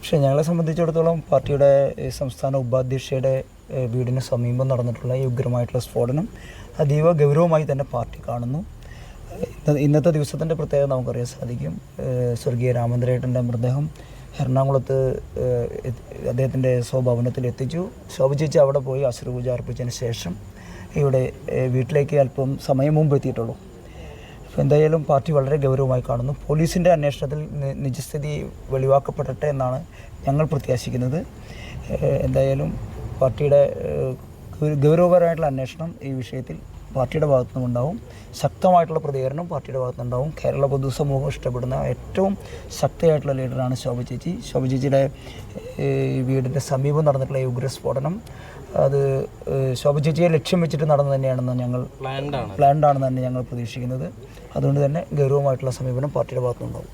പക്ഷേ ഞങ്ങളെ സംബന്ധിച്ചിടത്തോളം പാർട്ടിയുടെ സംസ്ഥാന ഉപാധ്യക്ഷയുടെ വീടിന് സമീപം നടന്നിട്ടുള്ള ഈ ഉഗ്രമായിട്ടുള്ള സ്ഫോടനം അതീവ ഗൗരവമായി തന്നെ പാർട്ടി കാണുന്നു. ഇന്നത്തെ ദിവസത്തിന്റെ പ്രത്യേകത നമുക്കറിയാൻ സാധിക്കും. സ്വർഗീയ രാമചന്ദ്രേട്ടന്റെ മൃതദേഹം എറണാകുളത്ത് അദ്ദേഹത്തിന്റെ സ്വഭവനത്തിൽ എത്തിച്ചു. ശോഭിച്ച് അവിടെ പോയി അശ്രുപൂജ അർപ്പിച്ചതിന് ശേഷം ഇവിടെ വീട്ടിലേക്ക് അല്പം സമയം മുമ്പ് എത്തിയിട്ടുള്ളൂ. എന്തായാലും പാർട്ടി വളരെ ഗൗരവമായി കാണുന്നു. പോലീസിന്റെ അന്വേഷണത്തിൽ നിജസ്ഥിതി വെളിവാക്കപ്പെടട്ടെ എന്നാണ് ഞങ്ങൾ പ്രത്യാശിക്കുന്നത്. എന്തായാലും പാർട്ടിയുടെ ഗൗരവപരമായിട്ടുള്ള അന്വേഷണം ഈ വിഷയത്തിൽ പാർട്ടിയുടെ ഭാഗത്തു നിന്നുണ്ടാവും ശക്തമായിട്ടുള്ള പ്രതികരണം പാർട്ടിയുടെ ഭാഗത്തു നിന്നുണ്ടാവും കേരള പൊതുസമൂഹം ഇഷ്ടപ്പെടുന്ന ഏറ്റവും ശക്തിയായിട്ടുള്ള ലീഡറാണ് ശോഭ ചേച്ചി. ശോഭ ചേച്ചിയുടെ വീടിന്റെ സമീപം നടന്നിട്ടുള്ള ഈ ഉഗ്രസ്ഫോടനം അത് ശോഭ ചേച്ചിയെ ലക്ഷ്യം വെച്ചിട്ട് നടന്നു തന്നെയാണെന്ന് ഞങ്ങൾ പ്ലാൻഡ് ആണെന്ന് തന്നെ ഞങ്ങൾ പ്രതീക്ഷിക്കുന്നത്. അതുകൊണ്ട് തന്നെ ഗൗരവമായിട്ടുള്ള സമീപനം പാർട്ടിയുടെ ഭാഗത്തുനിന്നുണ്ടാവും.